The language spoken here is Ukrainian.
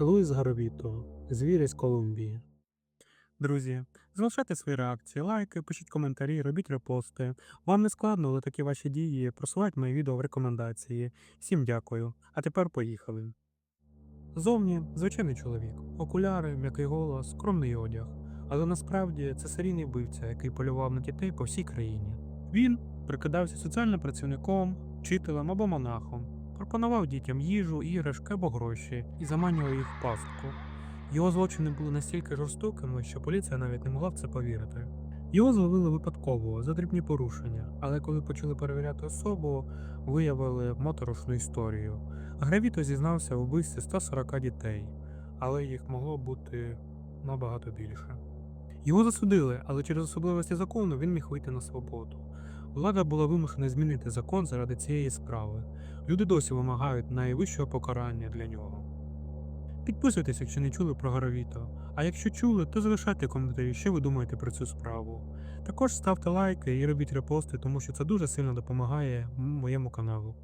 Луїс Гаровіто, звір із Колумбії. Друзі, залишайте свої реакції, лайки, пишіть коментарі, робіть репости. Вам не складно, але такі ваші дії просувають мої відео в рекомендації. Всім дякую. А тепер поїхали. Зовні звичайний чоловік, окуляри, м'який голос, скромний одяг. Але насправді це серійний вбивця, який полював на дітей по всій країні. Він прикидався соціальним працівником, вчителем або монахом, пропонував дітям їжу, іграшки або гроші і заманював їх в пастку. Його злочини були настільки жорстокими, що поліція навіть не могла в це повірити. Його зловили випадково за дрібні порушення, але коли почали перевіряти особу, виявили моторошну історію. Гравіто зізнався у вбивстві 140 дітей, але їх могло бути набагато більше. Його засудили, але через особливості закону він міг вийти на свободу. Влада була вимушена змінити закон заради цієї справи. Люди досі вимагають найвищого покарання для нього. Підписуйтесь, якщо не чули про Горовіто. А якщо чули, то залишайте коментарі, що ви думаєте про цю справу. Також ставте лайки і робіть репости, тому що це дуже сильно допомагає моєму каналу.